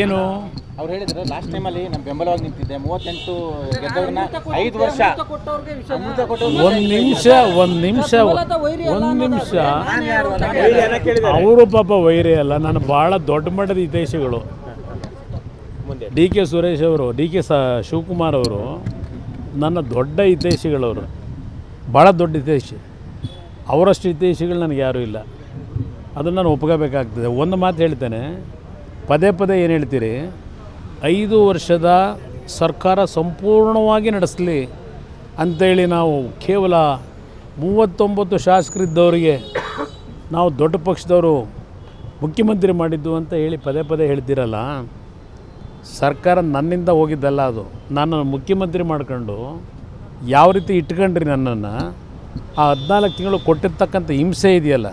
ಏನು? ಅವ್ರು ಹೇಳಿದ್ರು ಲಾಸ್ಟ್ ಟೈಮಲ್ಲಿ ನಮ್ಮ ಬೆಂಬಲವಾಗಿ ನಿಂತಿದ್ದೆ. ಮೂವತ್ತೆಂಟು ಗೆದ್ದವ್ರನ್ನ ಐದು ವರ್ಷ. ಒಂದ್ ಒಂದು ನಿಮಿಷ ಒಂದು ನಿಮಿಷ ಒಂದು ನಿಮಿಷ. ಅವರು ಪಾಪ ವೈರಿ ಅಲ್ಲ ನಾನು ಬಹಳ ದೊಡ್ಡ ಮಟ್ಟದ ಹಿತೈಷಿಗಳು. ಡಿ ಕೆ ಸುರೇಶ್ ಅವರು ಡಿ ಕೆ ಸ ಶಿವಕುಮಾರ್ ಅವರು ನನ್ನ ದೊಡ್ಡ ಹಿತೈಷಿಗಳವರು. ಭಾಳ ದೊಡ್ಡ ಹಿತೈಷಿ. ಅವರಷ್ಟು ಹಿತೈಷಿಗಳು ನನಗೆ ಯಾರೂ ಇಲ್ಲ. ಅದನ್ನು ನಾನು ಒಪ್ಕೋಬೇಕಾಗ್ತದೆ. ಒಂದು ಮಾತು ಹೇಳ್ತೇನೆ. ಪದೇ ಪದೇ ಏನು ಹೇಳ್ತೀರಿ? ಐದು ವರ್ಷದ ಸರ್ಕಾರ ಸಂಪೂರ್ಣವಾಗಿ ನಡೆಸಲಿ ಅಂಥೇಳಿ ನಾವು ಕೇವಲ ಮೂವತ್ತೊಂಬತ್ತು ಶಾಸಕರಿದ್ದವರಿಗೆ ನಾವು ದೊಡ್ಡ ಪಕ್ಷದವರು ಮುಖ್ಯಮಂತ್ರಿ ಮಾಡಿದ್ದು ಅಂತ ಹೇಳಿ ಪದೇ ಪದೇ ಹೇಳ್ತಿರಲ್ಲ? ಸರ್ಕಾರ ನನ್ನಿಂದ ಹೋಗಿದ್ದಲ್ಲ ಅದು. ನಾನು ಮುಖ್ಯಮಂತ್ರಿ ಮಾಡ್ಕೊಂಡು ಯಾವ ರೀತಿ ಇಟ್ಕೊಂಡ್ರಿ ನನ್ನನ್ನು? ಆ ಹದಿನಾಲ್ಕು ತಿಂಗಳು ಕೊಟ್ಟಿರ್ತಕ್ಕಂಥ ಹಿಂಸೆ ಇದೆಯಲ್ಲ?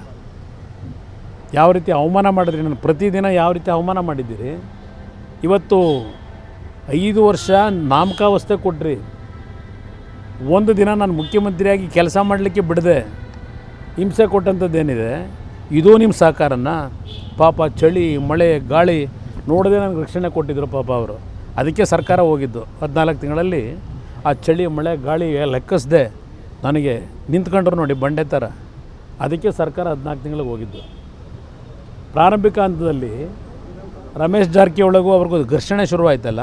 ಯಾವ ರೀತಿ ಅವಮಾನ ಮಾಡಿದ್ರಿ? ನಾನು ಪ್ರತಿದಿನ ಯಾವ ರೀತಿ ಅವಮಾನ ಮಾಡಿದ್ದೀರಿ? ಇವತ್ತು ಐದು ವರ್ಷ ನಾಮಕಾವಸ್ಥೆ ಕೊಟ್ರಿ. ಒಂದು ದಿನ ನಾನು ಮುಖ್ಯಮಂತ್ರಿಯಾಗಿ ಕೆಲಸ ಮಾಡಲಿಕ್ಕೆ ಬಿಡದೆ. ಹಿಂಸೆ ಕೊಟ್ಟಂಥದ್ದೇನಿದೆ? ಇದು ನಿಮ್ಮ ಸಹಕಾರನ? ಪಾಪ ಚಳಿ, ಮಳೆ, ಗಾಳಿ ನೋಡದೆ ನನಗೆ ರಕ್ಷಣೆ ಕೊಟ್ಟಿದ್ರು ಪಾಪ ಅವರು. ಅದಕ್ಕೆ ಸರ್ಕಾರ ಹೋಗಿದ್ದು. ಹದಿನಾಲ್ಕು ತಿಂಗಳಲ್ಲಿ ಆ ಚಳಿ, ಮಳೆ, ಗಾಳಿ ಲೆಕ್ಕಿಸ್ದೆ ನನಗೆ ನಿಂತ್ಕೊಂಡ್ರು ನೋಡಿ ಬಂಡೆ ಥರ. ಅದಕ್ಕೆ ಸರ್ಕಾರ ಹದಿನಾಲ್ಕು ತಿಂಗಳಿಗೆ ಹೋಗಿದ್ದು. ಪ್ರಾರಂಭಿಕ ಹಂತದಲ್ಲಿ ರಮೇಶ್ ಜಾರಕಿಹೊಳಗೂ ಅವ್ರಿಗೂ ಘರ್ಷಣೆ ಶುರುವಾಯ್ತಲ್ಲ?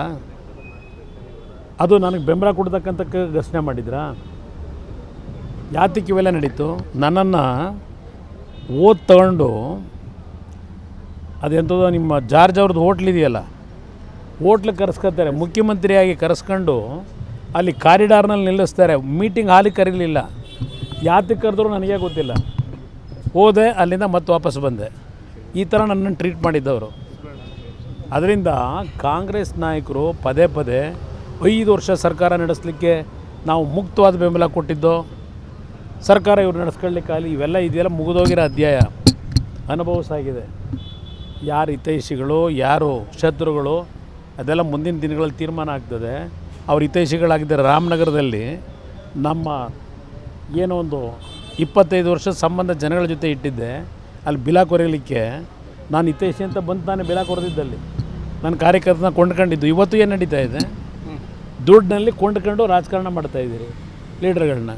ಅದು ನನಗೆ ಬೆಂಬಲ ಕೊಡ್ತಕ್ಕಂಥ ಘರ್ಷಣೆ ಮಾಡಿದ್ರಾ? ಯಾತಕ್ಕೆ ಇವೆಲ್ಲ ನಡೀತು? ನನ್ನನ್ನು ಓದ್ ತಗೊಂಡು ಅದೆಂಥದ್ದು ನಿಮ್ಮ ಜಾರ್ಜ್ ಅವ್ರದ್ದು ಹೋಟ್ಲ್ ಇದೆಯಲ್ಲ? ಹೋಟ್ಲಿಗೆ ಕರೆಸ್ಕೊತಾರೆ, ಮುಖ್ಯಮಂತ್ರಿಯಾಗಿ ಕರೆಸ್ಕೊಂಡು ಅಲ್ಲಿ ಕಾರಿಡಾರ್ನಲ್ಲಿ ನಿಲ್ಲಿಸ್ತಾರೆ, ಮೀಟಿಂಗ್ ಹಾಲಿಗೆ ಕರೀಲಿಲ್ಲ. ಯಾತಕ್ಕೆ ಕರೆದ್ರು ನನಗೆ ಗೊತ್ತಿಲ್ಲ. ಹೋದೆ, ಅಲ್ಲಿಂದ ಮತ್ತೆ ವಾಪಸ್ ಬಂದೆ. ಈ ಥರ ನನ್ನನ್ನು ಟ್ರೀಟ್ ಮಾಡಿದ್ದವರು. ಅದರಿಂದ ಕಾಂಗ್ರೆಸ್ ನಾಯಕರು ಪದೇ ಪದೇ ಐದು ವರ್ಷ ಸರ್ಕಾರ ನಡೆಸಲಿಕ್ಕೆ ನಾವು ಮುಕ್ತವಾದ ಬೆಂಬಲ ಕೊಟ್ಟಿದ್ದು, ಸರ್ಕಾರ ಇವ್ರು ನಡೆಸ್ಕೊಳ್ಳಿಕ್ಕಾಗಲಿ ಇವೆಲ್ಲ ಇದೆಯಲ್ಲ, ಮುಗಿದೋಗಿರೋ ಅಧ್ಯಾಯ. ಅನುಭವಿಸಾಗಿದೆ ಯಾರು ಹಿತೈಷಿಗಳು, ಯಾರು ಶತ್ರುಗಳು, ಅದೆಲ್ಲ ಮುಂದಿನ ದಿನಗಳಲ್ಲಿ ತೀರ್ಮಾನ ಆಗ್ತದೆ. ಅವ್ರು ಹಿತೈಷಿಗಳಾಗಿದ್ದರೆ ರಾಮನಗರದಲ್ಲಿ ನಮ್ಮ ಏನೋ ಒಂದು ಇಪ್ಪತ್ತೈದು ವರ್ಷದ ಸಂಬಂಧ ಜನಗಳ ಜೊತೆ ಇಟ್ಟಿದ್ದೆ. ಅಲ್ಲಿ ಬಿಲ ಕೊರೆಯಲಿಕ್ಕೆ ನಾನು ಹಿತೈಷಿ ಅಂತ ಬಂದು ನಾನು ಬಿಲ ಕೊರೆದಿದ್ದಲ್ಲಿ. ನನ್ನ ಕಾರ್ಯಕರ್ತನ ಕೊಂಡ್ಕೊಂಡಿದ್ದು. ಇವತ್ತು ಏನು ನಡೀತಾ ಇದೆ? ದುಡ್ಡಿನಲ್ಲಿ ಕೊಂಡ್ಕೊಂಡು ರಾಜಕಾರಣ ಮಾಡ್ತಾಯಿದ್ದೀರಿ ಲೀಡ್ರ್ಗಳನ್ನ.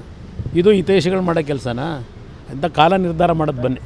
ಇದು ಹಿತೈಷಿಗಳು ಮಾಡೋ ಕೆಲಸನಾ? ಅಂತ ಕಾಲ ನಿರ್ಧಾರ ಮಾಡೋದು ಬನ್ನಿ.